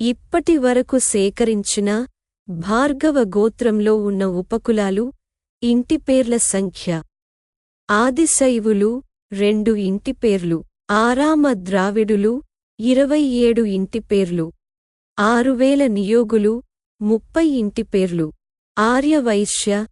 ఇప్పటి వరకు సేకరించిన భార్గవ గోత్రంలో ఉన్న ఉపకులాలు ఇంటి పేర్ల సంఖ్య. ఆదిశైవులు రెండు ఇంటి పేర్లు. ఆరామ ద్రావిడులు ఇరవై ఏడు ఇంటి పేర్లు. ఆరువేల నియోగులు ముప్పై ఇంటి పేర్లు. ఆర్యవైశ్య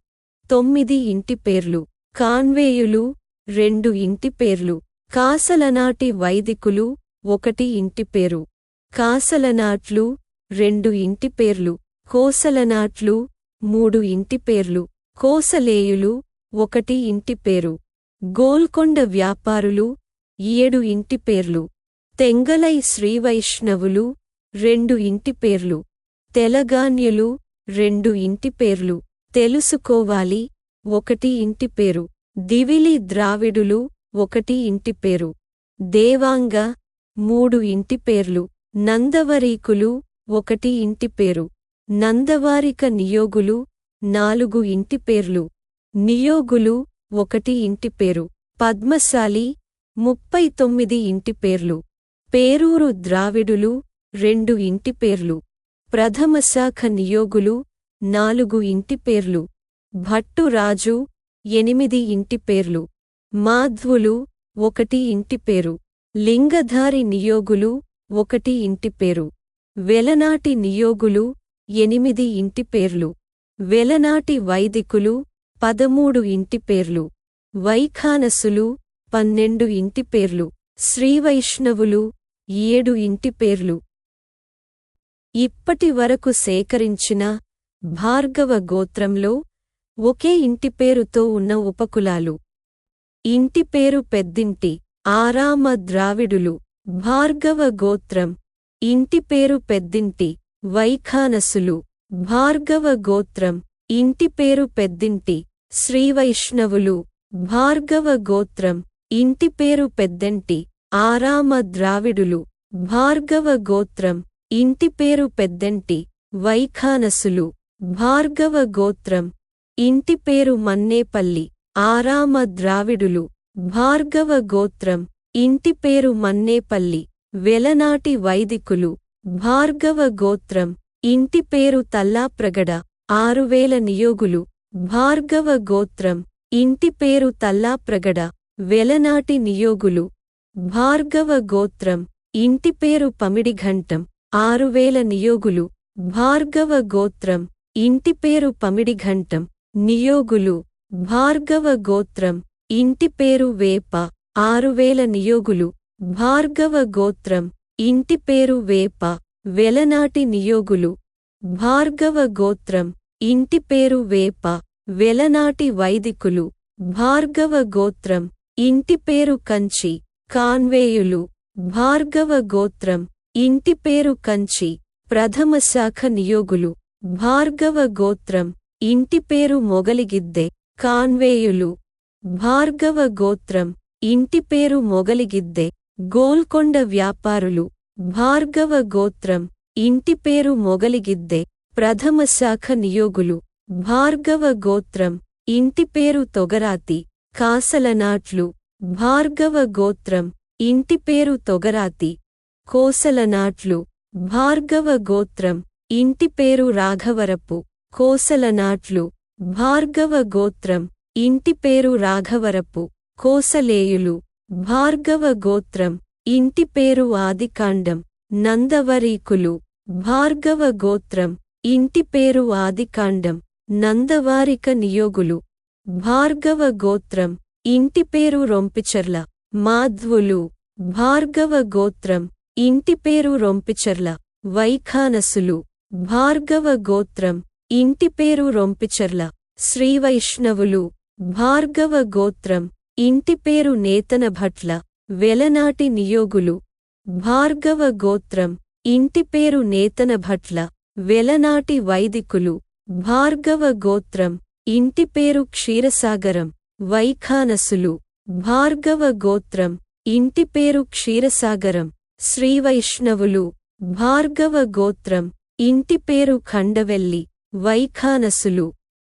తొమ్మిది ఇంటి పేర్లు. కాన్వేయులు రెండు ఇంటి పేర్లు. కాసలనాటి వైదికులు ఒకటి ఇంటి పేరు. కాసలనాట్లు రెండు ఇంటి పేర్లు కోసలనాట్లు మూడు ఇంటి పేర్లు కోసలేయులు ఒకటి ఇంటి పేరు గోల్కొండ వ్యాపారులు ఏడు ఇంటి పేర్లు తెంగలై శ్రీవైష్ణవులు రెండు ఇంటి పేర్లు తెలగాన్యులు రెండు ఇంటి పేర్లు తెలుసుకోవాలి ఒకటి ఇంటి పేరు దివిలి ద్రావిడులు ఒకటి ఇంటి పేరు దేవాంగ మూడు ఇంటి పేర్లు నందవరీకులు ఒకటి ఇంటి పేరు. నందవారిక నియోగులు నాలుగు ఇంటి పేర్లు. నియోగులు ఒకటి ఇంటి పేరు. పద్మశాలి ముప్పై తొమ్మిది ఇంటి పేర్లు. పేరూరు ద్రావిడులు రెండు ఇంటి పేర్లు. ప్రథమశాఖ నియోగులు నాలుగు ఇంటి పేర్లు. భట్టురాజు ఎనిమిది ఇంటి పేర్లు. మాధ్వులు ఒకటి ఇంటి పేరు. లింగధారి నియోగులు ఒకటి ఇంటి పేరు. వెలనాటి నియోగులు ఎనిమిది ఇంటి పేర్లు. వెలనాటి వైదికులు పదమూడు ఇంటి పేర్లు. వైఖానసులు పన్నెండు ఇంటి పేర్లు. శ్రీవైష్ణవులు ఏడు ఇంటి పేర్లు. ఇప్పటి వరకు సేకరించిన భార్గవ గోత్రంలో ఒకే ఇంటి పేరుతో ఉన్న ఉపకులాలు. ఇంటి పేరు పెద్దింటి ఆరామ ద్రావిడులు. భార్గవ గోత్రం. ఇంటి పేరు పెద్దింటి. వైఖానసులు. భార్గవ గోత్రం. ఇంటి పేరు పెద్దింటి. శ్రీవైష్ణవులు. భార్గవ గోత్రం. ఇంటి పేరు పెద్దంటి. ఆరామ ద్రావిడులు. భార్గవ గోత్రం. ఇంటి పేరు పెద్దంటి. వైఖానసులు. భార్గవ గోత్రం. ఇంటి పేరు మన్నేపల్లి. ఆరామ ద్రావిడులు. భార్గవ గోత్రం. ఇంటి పేరు మన్నేపల్లి. వెలనాటి వైదికులు. భార్గవ గోత్రం. ఇంటి పేరు తల్లాప్రగడ. ఆరువేల నియోగులు. భార్గవ గోత్రం. ఇంటి పేరు తల్లాప్రగడ. వెలనాటి నియోగులు. భార్గవ గోత్రం. ఇంటి పేరు పమిడిఘంటం. ఆరువేల నియోగులు. భార్గవ గోత్రం. ఇంటి పేరు పమిడిఘంటం. నియోగులు. భార్గవ గోత్రం. ఇంటి పేరు వేప. ఆరువేల నియోగులు. భార్గవ గోత్రం. ఇంటి పేరు వేప. వెలనాటి నియోగులు. భార్గవ గోత్రం. ఇంటి పేరు వేప. వెలనాటి వైదికులు. భార్గవ గోత్రం. ఇంటి పేరు కంచి. కాన్వేయులు. భార్గవ గోత్రం. ఇంటి పేరు కంచి. ప్రథమశాఖ నియోగులు. భార్గవ గోత్రం. ఇంటి పేరు మొగలిగిద్దె. కాన్వేయులు. భార్గవ గోత్రం. ఇంటి పేరు మొగలిగిద్దె. గోల్కొండ వ్యాపారులు భార్గవ గోత్రం ఇంటి పేరు మొగలిగిద్దె. ప్రథమశాఖ నియోగులు భార్గవ గోత్రం ఇంటి పేరు తొగరాతి కాసలనాట్లు భార్గవ గోత్రం ఇంటి పేరు తొగరాతి కోసలనాట్లు భార్గవ గోత్రం ఇంటి పేరు రాఘవరపు కోసలనాట్లు భార్గవ గోత్రం ఇంటి పేరు రాఘవరపు కోసలేయులు. భార్గవ గోత్రం ఇంటి పేరు ఆదికాండం. నందవరీకులు. భార్గవ గోత్రం ఇంటి పేరు ఆదికాండం. నందవారిక నియోగులు. భార్గవ గోత్రం ఇంటి పేరు రొంపిచర్ల. మాధ్వులు. భార్గవ గోత్రం ఇంటి పేరు రొంపిచర్ల. వైఖానసులు. భార్గవ గోత్రం ఇంటి పేరు రొంపిచర్ల. శ్రీవైష్ణవులు. భార్గవ గోత్రం ఇంటి పేరు నేతనభట్ల వెలనాటి నియోగులు. భార్గవ గోత్రం ఇంటి పేరు నేతనభట్ల వెలనాటి వైదికులు. భార్గవ గోత్రం ఇంటి పేరు క్షీరసాగరం వైఖానసులు. భార్గవ గోత్రం ఇంటి పేరు క్షీరసాగరం శ్రీవైష్ణవులు. భార్గవ గోత్రం ఇంటి పేరు ఖండవెల్లి వైఖానసులు.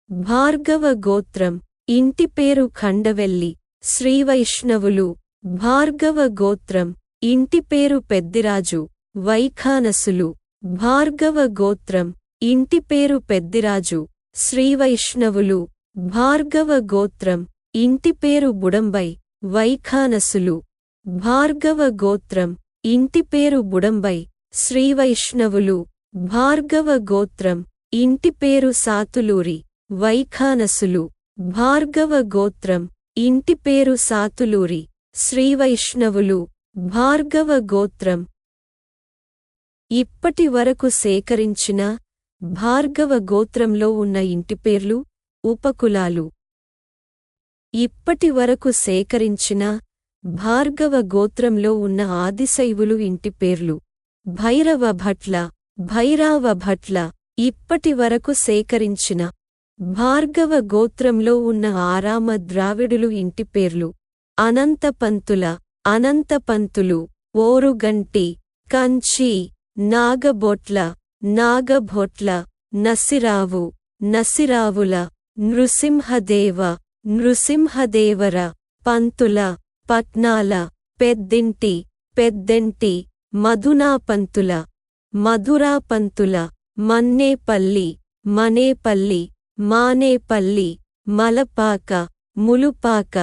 భార్గవ గోత్రం ఇంటి పేరు ఖండవెల్లి శ్రీవైష్ణవులు భార్గవ గోత్రం ఇంటి పేరు పెద్దిరాజు వైఖానసులు భార్గవ గోత్రం ఇంటి పేరు పెద్దిరాజు శ్రీవైష్ణవులు భార్గవ గోత్రం ఇంటి పేరు బుడంబై వైఖానసులు భార్గవ గోత్రం ఇంటి పేరు బుడంబై శ్రీవైష్ణవులు భార్గవ గోత్రం ఇంటి పేరు సాతులూరి వైఖానసులు భార్గవ గోత్రం ఇంటి పేరు సాతులూరి. శ్రీవైష్ణవులు భార్గవ గోత్రం. ఇప్పటి వరకు సేకరించిన భార్గవ గోత్రంలో ఉన్న ఇంటిపేర్లు ఉపకులాలు. ఇప్పటి వరకు సేకరించిన భార్గవ గోత్రంలో ఉన్న ఆదిశైవులు ఇంటిపేర్లు భైరవ భట్ల భైరావ భట్ల. ఇప్పటి వరకు సేకరించిన భార్గవ గోత్రంలో ఉన్న ఆరామ ద్రావిడులు ఇంటి పేర్లు. అనంతపంతుల అనంతపంతులు ఓరుగంటి కంచి నాగబొట్ల నాగభొట్ల నసిరావు నసిరావుల నృసింహదేవ నృసింహదేవర పంతుల పట్నాల పెద్దింటి పెద్దెంటి మధునాపంతుల మధురాపంతుల మన్నేపల్లి మనేపల్లి మానేపల్లి మలపాక ములుపాక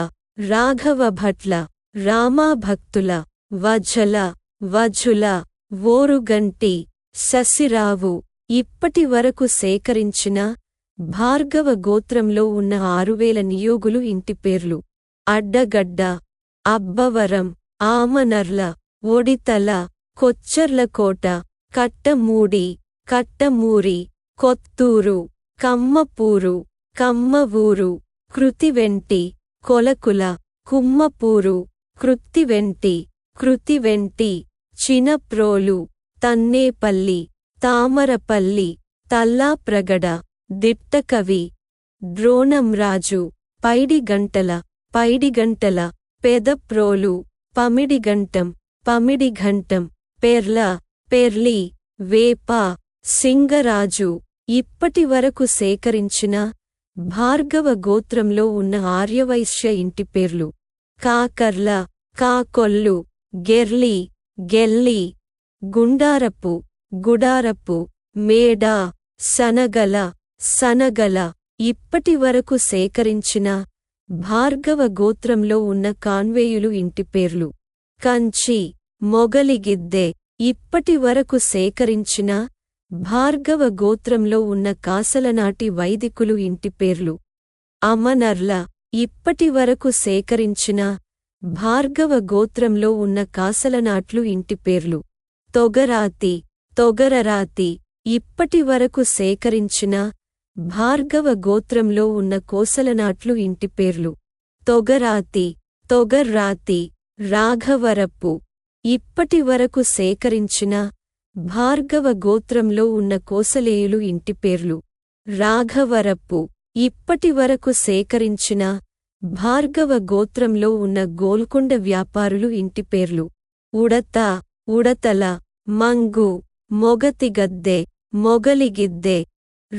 రాఘవ భట్ల రామాభక్తుల వఝల వఝుల ఓరుగంటి శశిరావు ఇప్పటి వరకు సేకరించిన భార్గవ గోత్రంలో ఉన్న ఆరువేల నియోగులు ఇంటి పేర్లు. అడ్డగడ్డ అబ్బవరం ఆమనర్ల ఒడితల కొచ్చర్లకోట కట్టమూడి కట్టమూరి కొత్తూరు. కమ్మపూరు కమ్మవూరు కృతివెంటి కొలకుల కుమ్మపూరు కృత్తివెంటి కృతివెంటి చినప్రోలు తన్నేపల్లి తామరపల్లి తల్లాప్రగడ దిట్టకవి ద్రోణంరాజు పైడిగంటల పైడిగంటల పెదప్రోలు పమిడిగంటం పమిడిఘంటం పెర్ల పెర్లి వేప సింగరాజు ఇప్పటి వరకు సేకరించిన భార్గవ గోత్రంలో ఉన్న ఆర్యవైశ్య ఇంటి పేర్లు. కాకర్ల కాకొల్లు గెర్లి గెల్లి గుండారపు గుడారపు మేడ సనగల సనగల. ఇప్పటి వరకు సేకరించిన భార్గవ గోత్రంలో ఉన్న కాన్వేయులు ఇంటి పేర్లు. కంచి మొగలిగిద్దె. ఇప్పటి వరకు సేకరించిన భార్గవ గోత్రంలో ఉన్న కాసలనాటి వైదికులు ఇంటిపేర్లు అమనర్ల ఇప్పటి వరకు సేకరించిన భార్గవ గోత్రంలో ఉన్న కాసలనాట్లు ఇంటి పేర్లు. తొగరాతి తొగరరాతి ఇప్పటి వరకు సేకరించిన భార్గవ గోత్రంలో ఉన్న కోసలనాట్లు ఇంటి పేర్లు. తొగరాతి తొగర్రాతి రాఘవరప్పు ఇప్పటి వరకు సేకరించిన భార్గవ గోత్రంలో ఉన్న కోసలేయులు ఇంటిపేర్లు రాఘవరప్పు. ఇప్పటి వరకు సేకరించిన భార్గవ గోత్రంలో ఉన్న గోల్కొండ వ్యాపారులు ఇంటి పేర్లు. ఉడత ఉడతల మంగు మొగతిగద్దె మొగలిగిద్దె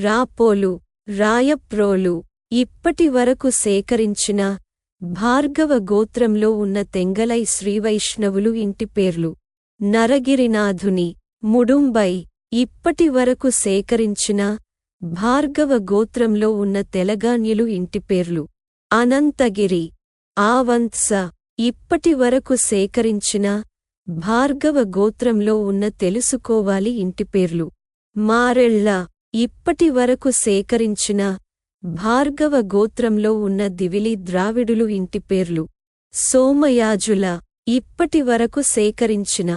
రాపోలు రాయప్రోలు. ఇప్పటి వరకు సేకరించిన భార్గవ గోత్రంలో ఉన్న తెంగలై శ్రీవైష్ణవులు ఇంటి పేర్లు. నరగిరినాథుని. ముడుంబై ఇప్పటి వరకు సేకరించిన భార్గవ గోత్రంలో ఉన్న తెలగాన్యులు ఇంటిపేర్లు అనంతగిరి ఆవంత్స ఇప్పటి వరకు సేకరించిన భార్గవ గోత్రంలో ఉన్న తెలుసుకోవాలి ఇంటిపేర్లు మారెళ్ళ ఇప్పటి వరకు సేకరించిన భార్గవ గోత్రంలో ఉన్న దివిలి ద్రావిడులు ఇంటిపేర్లు సోమయాజుల ఇప్పటి వరకు సేకరించిన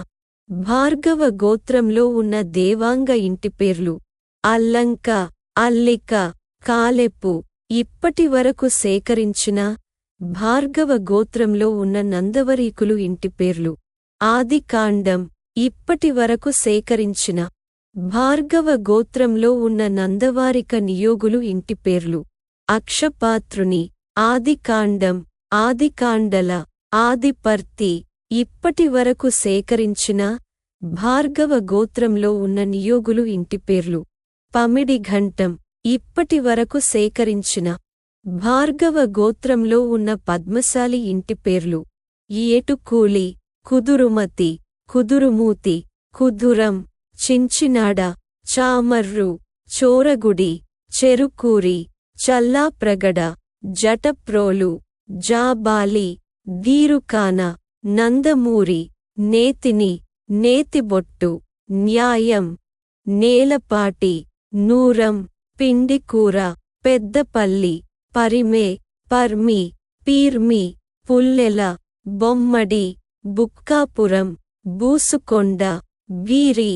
భార్గవ గోత్రంలో ఉన్న దేవాంగ ఇంటి పేర్లు అల్లంక అల్లిక కాలెప్పు ఇప్పటి వరకు సేకరించిన భార్గవ గోత్రంలో ఉన్న నందవరీకులు ఇంటిపేర్లు ఆదికాండం ఇప్పటి వరకు సేకరించిన భార్గవ గోత్రంలో ఉన్న నందవారిక నియోగులు ఇంటిపేర్లు అక్షపాత్రుని ఆదికాండం ఆదికాండల ఆదిపర్తి ఇప్పటి వరకు సేకరించిన భార్గవ గోత్రంలో ఉన్న నియోగులు ఇంటిపేర్లు పమిడి ఘంటం. ఇప్పటి వరకు సేకరించిన భార్గవ గోత్రంలో ఉన్న పద్మశాలి ఇంటిపేర్లు ఏటుకూలి కుదురుమతి కుదురుమూతి కుదురం చించినాడ చామర్రు చోరగుడి చెరుకూరి చల్లాప్రగడ జటప్రోలు జాబాలి దీరుకాన నందమూరి నేతిని నేతిబొట్టు న్యాయం నేలపాటి నూరం పిండికూర పెద్దపల్లి పరిమే పర్మి పీర్మి పుల్లెల బొమ్మడి బుక్కాపురం బూసుకొండ వీరి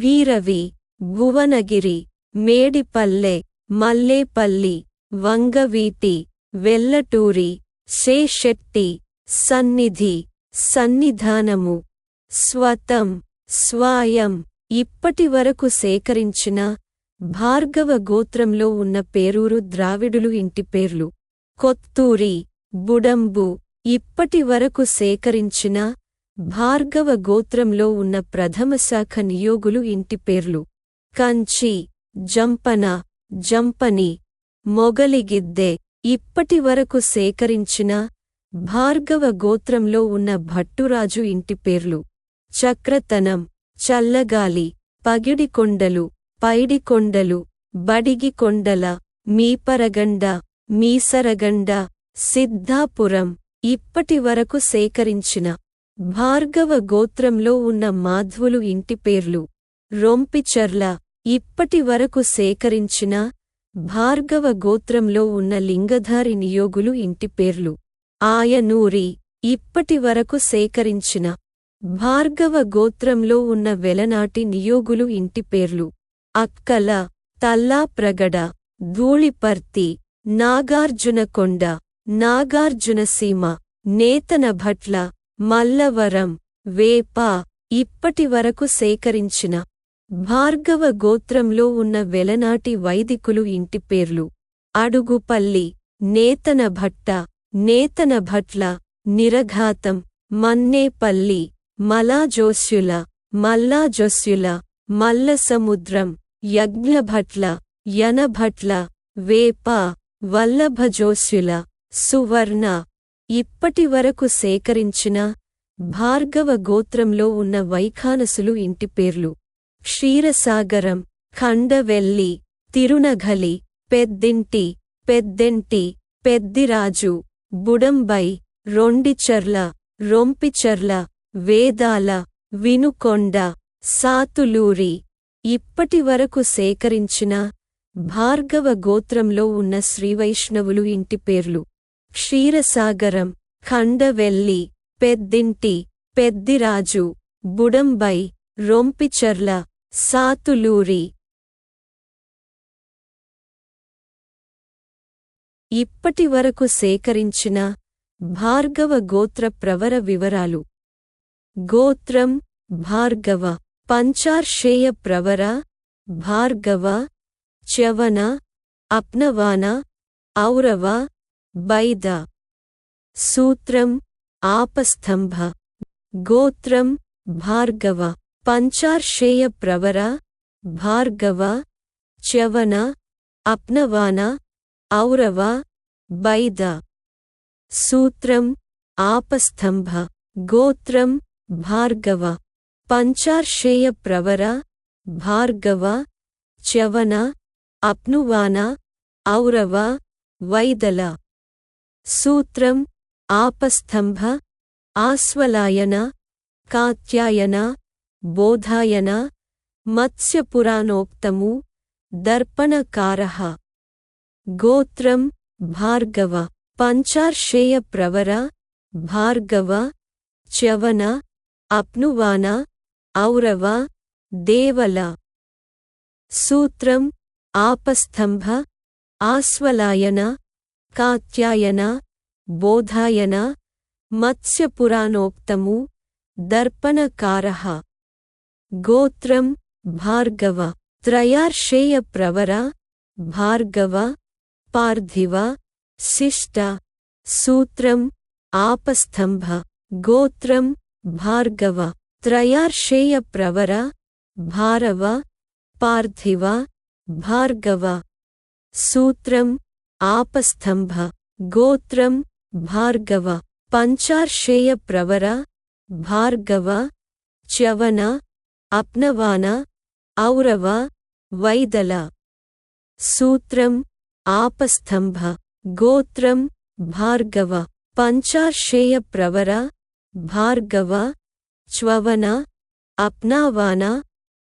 వీరవి భువనగిరి మేడిపల్లె మల్లేపల్లి వంగవీటి వెల్లటూరి శేషెట్టి సన్నిధి. సన్నిధానము స్వతం స్వాయం ఇప్పటి వరకు సేకరించిన భార్గవ గోత్రంలో ఉన్న పేరూరు ద్రావిడులు ఇంటి పేర్లు. కొత్తూరి బుడంబు ఇప్పటి వరకు సేకరించిన భార్గవ గోత్రంలో ఉన్న ప్రథమ శాఖ నియోగులు ఇంటి పేర్లు. కంచి జంపన జంపని మొగలిగిద్దె ఇప్పటి వరకు సేకరించిన భార్గవ గోత్రంలో ఉన్న భట్టురాజు ఇంటి పేర్లు. చక్రతనం చల్లగాలి పగిడికొండలు పైడికొండలు బడిగికొండల మీపరగండ మీసరగండ సిద్ధాపురం ఇప్పటి వరకు సేకరించిన. భార్గవ గోత్రంలో ఉన్న మాధ్వులు ఇంటి పేర్లు. రొంపిచర్ల ఇప్పటి వరకు సేకరించిన భార్గవ గోత్రంలో ఉన్న లింగధారి నియోగులు ఇంటి పేర్లు. ఆయనూరి ఇప్పటి వరకు సేకరించిన భార్గవ గోత్రంలో ఉన్న వెలనాటి నియోగులు ఇంటి పేర్లు. అక్కల తల్లాప్రగడ ధూళిపర్తి నాగార్జునకొండ నాగార్జునసీమ నేతనభట్ల మల్లవరం వేప ఇప్పటి వరకు సేకరించిన భార్గవ గోత్రంలో ఉన్న వెలనాటి వైదికులు ఇంటి పేర్లు. అడుగుపల్లి నేతనభట్ట నేతనభట్ల నిరఘాతం మన్నేపల్లి మలాజోస్యుల మల్లాజోస్యుల మల్లసముద్రం యజ్ఞభట్ల యనభట్ల వేప వల్లభజోస్యుల సువర్ణ. ఇప్పటి వరకు సేకరించిన భార్గవ గోత్రంలో ఉన్న వైఖానసులు ఇంటి పేర్లు. క్షీరసాగరం ఖండవెల్లి తిరునఘలి పెద్దింటి పెద్దెంటి పెద్దిరాజు. బుడంబై రొండిచర్ల రొంపిచర్ల వేదాల వినుకొండ సాతులూరి ఇప్పటి వరకు సేకరించిన భార్గవ గోత్రంలో ఉన్న శ్రీవైష్ణవులు ఇంటి పేర్లు. క్షీరసాగరం ఖండవెల్లి పెద్దింటి పెద్దిరాజు బుడంబై రొంపిచర్ల సాతులూరి ఇప్పటి వరకు సేకరించిన భార్గవ గోత్ర ప్రవర వివరాలు. గోత్రం భార్గవ పంచార్షేయ ప్రవర భార్గవ చ్యవన అప్నవాన ఔరవ బైద. సూత్రం ఆపస్తంభ గోత్రం భార్గవ పంచార్షేయ ప్రవర భార్గవ చ్యవన అప్నవాన ఔరవ బైద సూత్రం ఆపస్తంభ గోత్రం భార్గవ పంచార్షేయ ప్రవర భార్గవ చ్యవన అప్నువాన ఔరవ వైదల. సూత్రం ఆపస్తంభ ఆస్వలాయన కాత్యాయన బోధాయన మత్స్యపురాణోక్తము దర్పణకారః. గోత్రం భార్గవ పంచార్షేయ ప్రవర భార్గవ చ్యవన అప్నువాన ఔరవ దేవల సూత్రం ఆపస్తంభ ఆస్వలాయన కాత్యాయన బోధాయన మత్స్యపురాణోక్తము దర్పణకారః గోత్రం భార్గవ త్రయార్షేయ ప్రవర భార్గవ పార్థివ శిష్ట సూత్రం ఆపస్తంభ గోత్రం భార్గవ త్రయార్షేయ ప్రవర భారవ పార్థివ భార్గవ సూత్రం ఆపస్తంభ గోత్రం భార్గవ పంచార్షేయ ప్రవర భార్గవ చ్యవన అప్నవాన ఔరవ వైదల సూత్రం ఆపస్తంభ గోత్రం భార్గవ పంచార్షేయ ప్రవర భార్గవ చ్వవన అప్నావాన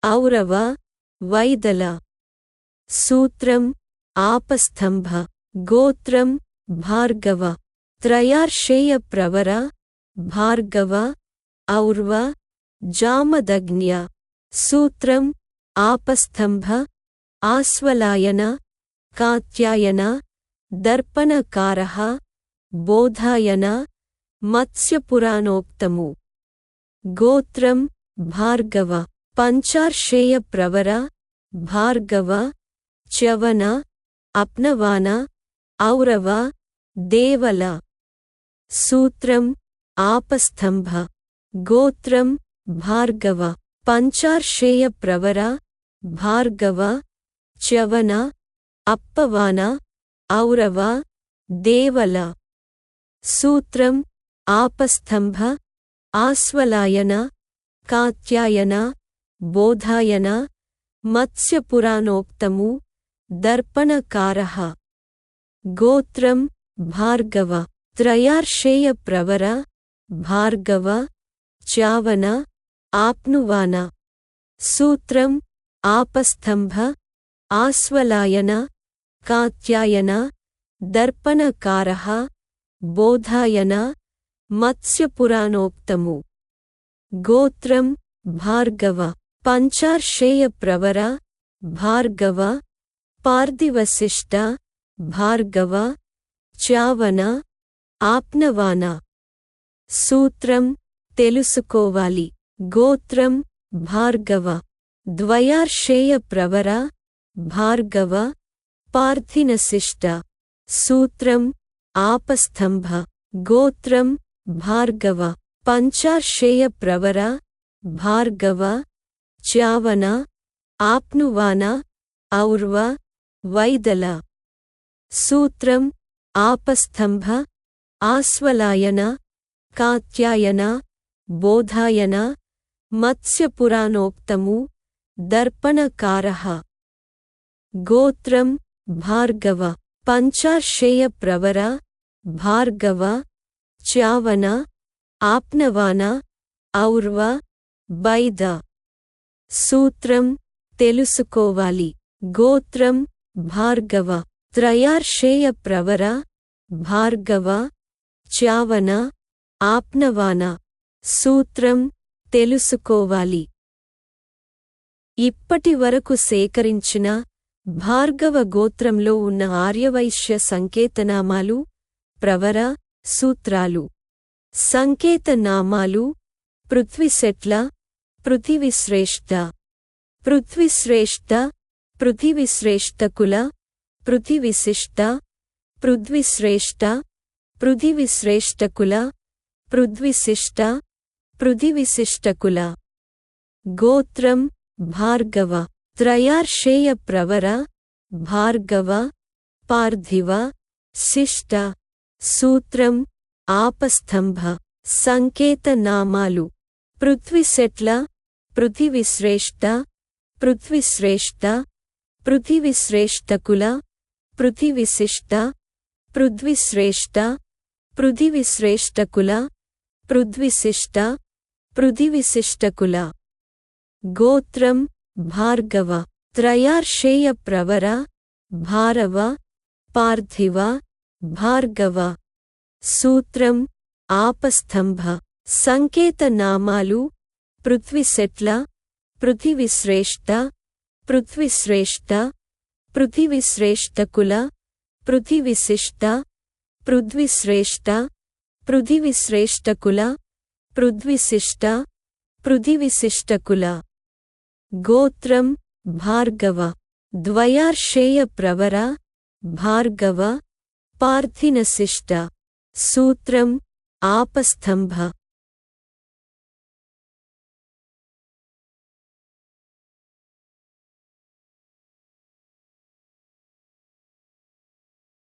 ఔరవ వైదల సూత్రం ఆపస్తంభ గోత్రం భార్గవ త్రయార్షేయ ప్రవర భార్గవ ఔర్వ జామదగ్న్య సూత్రం ఆపస్తంభ ఆస్వలాయన కాత్యాయన దర్పణకారః బోధాయన మత్స్యపురాణోక్తము గోత్రం భార్గవ పంచార్షేయ ప్రవర భార్గవ చ్యవన అప్నవాన ఔరవ దేవల సూత్రం ఆపస్తంభ గోత్రం భార్గవ పంచార్షేయ ప్రవర భార్గవ చ్యవన అప్పవాన ఔరవ దేవల సూత్రం ఆపస్తంభ ఆస్వలాయన కాత్యాయన బోధాయన మత్స్యపురాణోక్తము దర్పణకారః గోత్రం భార్గవ త్రయార్షేయ ప్రవర భార్గవ చావన ఆప్నువాన సూత్రం ఆపస్తంభ ఆస్వలాయన కాత్యాయన దర్పణకారః బోధాయన మత్స్యపురాణోక్తము గోత్రం భార్గవ పంచార్షేయ ప్రవర భార్గవ పార్థివశిష్ట భార్గవ చావన ఆప్నవాన సూత్రం తెలుసుకోవాలి గోత్రం భార్గవ ద్వయార్షేయ ప్రవర భార్గవ పార్థినశిష్ట సూత్రం ఆపస్తంభ గోత్రం భార్గవ పంచార్షేయ ప్రవర భార్గవ చావన ఆప్నువాన ఔర్వ వైదల సూత్రం ఆపస్తంభ ఆస్వలాయన కాత్యాయన బోధాయన మత్స్యపురాణోక్తము దర్పణకారః గోత్రం భార్గవ పంచార్షేయ ప్రవర భార్గవ చావన ఆప్నవాన ఔర్వ బైద. సూత్రం తెలుసుకోవాలి. గోత్రం భార్గవ త్రయార్షేయ ప్రవర భార్గవ చావన ఆప్నవాన. సూత్రం తెలుసుకోవాలి. ఇప్పటి వరకు సేకరించిన భార్గవ గోత్రంలో ఉన్న ఆర్యవైశ్య సంకేతనామాలు ప్రవర సూత్రాలు. సంకేతనామాలు పృథ్విశెట్ల పృథివిశ్రేష్ఠ. పృథ్వీశ్రేష్ఠ పృథివిశ్రేష్ఠకుల పృథివిశిష్ట పృథ్విశ్రేష్ఠ పృథివిశ్రేష్ఠకుల పృథ్విశిష్ట పృథివిశిష్టకుల గోత్రం భార్గవ. త్రయార్షేయ ప్రవర భార్గవ పార్థివ శిష్ట సూత్రం ఆపస్తంభ సంకేతనామాలు. పృథ్విశెట్ల పృథివిశ్రేష్ఠ పృథ్విశ్రేష్ఠ పృథివిశ్రేష్ఠకుల పృథివిశిష్ట పృథ్విశ్రేష్ఠ పృథివిశ్రేష్ఠకుల పృథ్విశిష్ట పృథివిశిష్టకుల గోత్రం భార్గవ త్రయార్షేయ ప్రవర భారవ పార్థివ భార్గవ. సూత్రం ఆపస్తంభ సంకేతనామాలు పృథ్విసెట్ల పృథివిశ్రేష్ఠ పృథ్విశ్రేష్ఠ పృథివిశ్రేష్ఠకుల పృథివిశిష్ట పృథ్విశ్రేష్ఠ పృథివిశ్రేష్ఠకుల పృథ్విశిష్ట పృథివిశిష్టకుల. గోత్రం భార్గవ ద్వయార్షేయ ప్రవర భార్గవ పార్థినశిష్ట సూత్రం ఆపస్తంభ